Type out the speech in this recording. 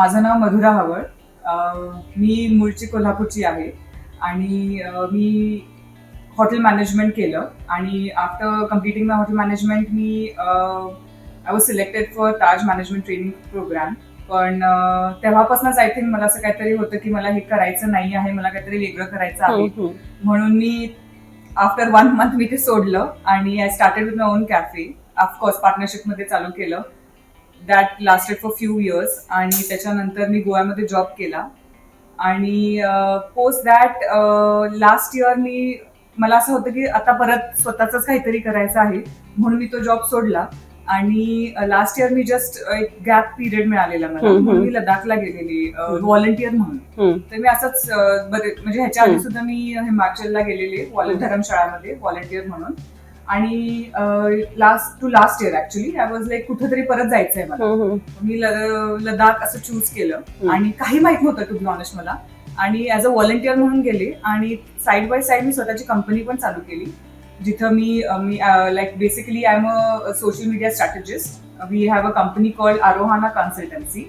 माझं नाव मधुरा हवळ. मी मूळची कोल्हापूरची आहे. आणि मी हॉटेल मॅनेजमेंट केलं. आणि after completing my hotel management me I was selected for Taj management training programme पण तेव्हापासूनच आय थिंक मला असं काहीतरी होतं की मला हे करायचं नाही आहे. मला काहीतरी वेगळं करायचं आहे. म्हणून मी आफ्टर वन मंथ मी ते सोडलं. आणि I started with my own cafe of course पार्टनरशिपमध्ये चालू केलं. That lasted for few years आणि त्याच्यानंतर मी गोव्यामध्ये जॉब केला. आणि पोस्ट दॅट लास्ट इयर मी मला असं होतं की आता परत स्वतःच काहीतरी करायचं आहे म्हणून मी तो जॉब सोडला. आणि लास्ट इयर मी जस्ट एक गॅप पिरियड मिळालेला मला. म्हणून मी लडाखला गेलेली व्हॉलंटियर म्हणून. तर मी असंच बरे म्हणजे ह्याच्या आधी. सुद्धा मी हिमाचलला गेलेले. धर्मशाळामध्ये व्हॉलंटियर म्हणून. आणि last to last year actually I was like कुठेतरी परत जायचंय मला. मी लडाख असं चूज केलं. आणि काही माहीत नव्हतं टू बी ऑनेस्ट मला. आणि ऍज अ व्हॉलंटियर म्हणून गेले. आणि साईड बाय साईड मी स्वतःची कंपनी पण चालू केली. जिथं मी मी like basically I am a social media strategist we have a company called Aarohana consultancy